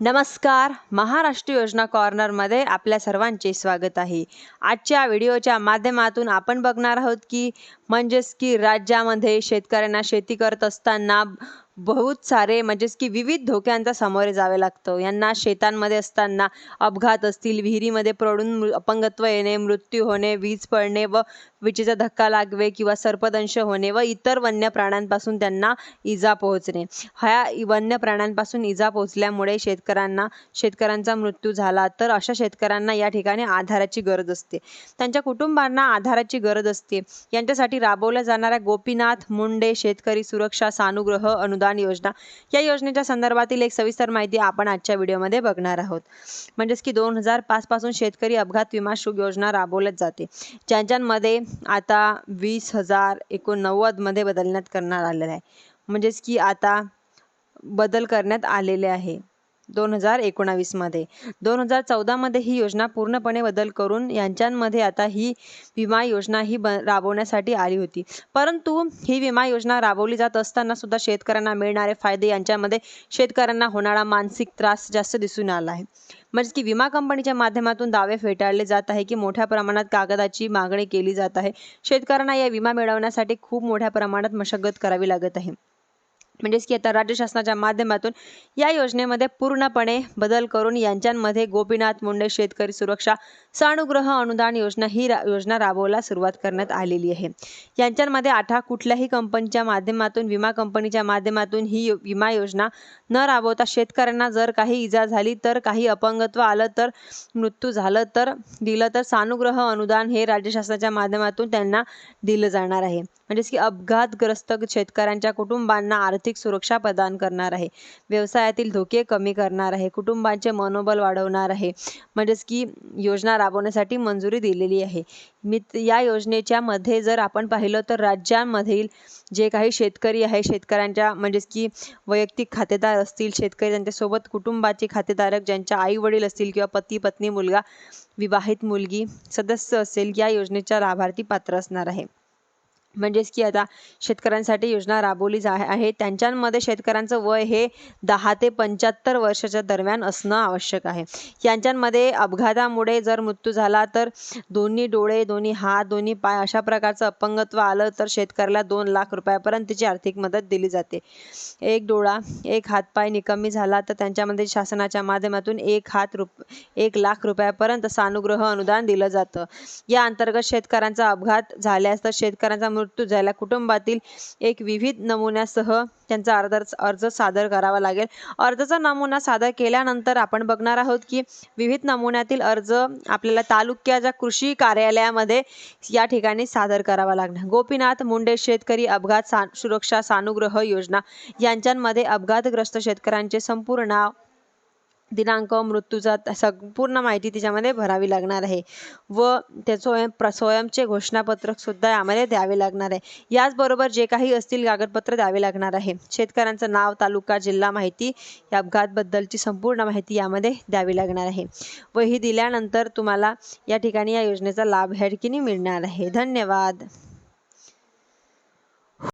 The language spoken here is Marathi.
नमस्कार. महाराष्ट्र योजना कॉर्नरमध्ये आपल्या सर्वांचे स्वागत आहे. आजच्या व्हिडिओच्या माध्यमातून आपण बघणार आहोत की म्हणजेच की राज्यामध्ये शेतकऱ्यांना शेती करत असताना बहुत सारे म्हणजेच की विविध धोक्यांचा सामोरे जावे लागतं. यांना शेतांमध्ये असताना अपघात असतील विहिरीमध्ये पडून मृ अपंगत्व येणे मृत्यू होणे वीज पडणे व विजेचा धक्का लागवे किंवा सर्पदंश होणे व इतर वन्य प्राण्यांपासून त्यांना इजा पोहोचणे. ह्या वन्य प्राण्यांपासून इजा पोहोचल्यामुळे शेतकऱ्यांना शेतकऱ्यांचा मृत्यू झाला तर अशा शेतकऱ्यांना या ठिकाणी आधाराची गरज असते. त्यांच्या कुटुंबांना आधाराची गरज असते. यांच्यासाठी राबवल्या जाणाऱ्या गोपीनाथ मुंडे शेतकरी सुरक्षा सानुग्रह अनुदान योजना. या योजनेच्या संदर्भातील एक सविस्तर माहिती आपण आजच्या व्हिडिओमध्ये बघणार आहोत. म्हणजेच की दोन हजार पाच पासून शेतकरी अपघात विमा शुभ योजना राबवल्यात जाते. ज्यांच्यामध्ये आता वीस हजार एकोणनव्वदमध्ये बदलण्यात करण्यात आलेलं आहे. म्हणजेच की आता बदल करण्यात आलेले आहे. दोन हजार एकोणावीसमध्ये दोन हजार चौदामध्ये ही योजना पूर्णपणे बदल करून यांच्यामध्ये आता ही विमा योजना ही ब राबवण्यासाठी आली होती. परंतु ही विमा योजना राबवली जात असताना सुद्धा शेतकऱ्यांना मिळणारे फायदे यांच्यामध्ये शेतकऱ्यांना होणारा मानसिक त्रास जास्त दिसून आला आहे. म्हणजे की विमा कंपनीच्या माध्यमातून दावे फेटाळले जात आहे की मोठ्या प्रमाणात कागदाची मागणी केली जात आहे. शेतकऱ्यांना या विमा मिळवण्यासाठी खूप मोठ्या प्रमाणात मशगत करावी लागत आहे. म्हणजेच की आता राज्य शासनाच्या माध्यमातून या योजनेमध्ये पूर्णपणे बदल करून यांच्यामध्ये गोपीनाथ मुंडे शेतकरी सुरक्षा सानुग्रह अनुदान योजना ही रा योजना राबवला सुरुवात करण्यात आलेली आहे. यांच्यामध्ये आता कुठल्याही कंपनीच्या माध्यमातून विमा कंपनीच्या माध्यमातून ही विमा योजना न राबवता शेतकऱ्यांना जर काही इजा झाली तर काही अपंगत्व आलं तर मृत्यू झालं तर दिलं तर सानुग्रह अनुदान हे राज्य शासनाच्या माध्यमातून त्यांना दिलं जाणार आहे. म्हणजेच की अपघातग्रस्त शेतकऱ्यांच्या कुटुंबांना आर्थिक आर्थिक सुरक्षा प्रदान करणार आहे. व्यवसायातील धोके कमी करणार आहे. कुटुंबांचे मनोबल वाढवणार आहे. म्हणजेच की योजना राबवण्यासाठी मंजुरी दिलेली आहे. मी या योजनेच्या मध्ये जर आपण पाहिलं तर राज्यांमधील जे काही शेतकरी आहे शेतकऱ्यांच्या म्हणजेच की वैयक्तिक खातेदार असतील शेतकरी त्यांच्यासोबत कुटुंबाचे खातेधारक ज्यांच्या आई वडील असतील किंवा पती पत्नी मुलगा विवाहित मुलगी सदस्य असेल या योजनेच्या लाभार्थी पात्र असणार आहे. म्हणजेच की आता शेतकऱ्यांसाठी योजना राबवली जा आहे. त्यांच्यामध्ये शेतकऱ्यांचं वय हे दहा ते पंच्याहत्तर वर्षाच्या दरम्यान असणं आवश्यक आहे. यांच्यामध्ये अपघातामुळे जर मृत्यू झाला तर दोन्ही डोळे दोन्ही हात दोन्ही पाय अशा प्रकारचं अपंगत्व आलं तर शेतकऱ्याला दोन लाख रुपयापर्यंतची आर्थिक मदत दिली जाते. एक डोळा एक हातपाय निकमी झाला तर त्यांच्यामध्ये शासनाच्या माध्यमातून एक हात रुप एक लाख रुपयापर्यंत सानुग्रह अनुदान दिलं जातं. या अंतर्गत शेतकऱ्यांचा अपघात झाल्यास तर शेतकऱ्यांचा मृत्यू मृत्यू झाल्या. कुटुंबातील एक विविध नमुन्यासह त्यांचा अर्ज अर्ज सादर करावा लागेल. अर्जाचा नमुना सादर केल्यानंतर आपण बघणार आहोत की विविध नमुन्यातील अर्ज आपल्याला तालुक्याच्या कृषी कार्यालयामध्ये या ठिकाणी सादर करावा लागणार. गोपीनाथ मुंडे शेतकरी अपघात सा सुरक्षा सानुग्रह योजना यांच्यामध्ये अपघातग्रस्त शेतकऱ्यांचे संपूर्ण नाव दिनांक मृत्यूचा संपूर्ण माहिती त्याच्यामध्ये भरावी लागणार आहे. व त्या स्वयं प्र स्वयंचे घोषणापत्रक सुद्धा यामध्ये द्यावे लागणार आहे. याचबरोबर जे काही असतील कागदपत्र द्यावे लागणार आहे. शेतकऱ्यांचं नाव तालुका जिल्हा माहिती या अपघातबद्दलची संपूर्ण माहिती यामध्ये द्यावी लागणार आहे. व ही दिल्यानंतर तुम्हाला या ठिकाणी या योजनेचा लाभ ह्या ठिकाणी मिळणार आहे. धन्यवाद.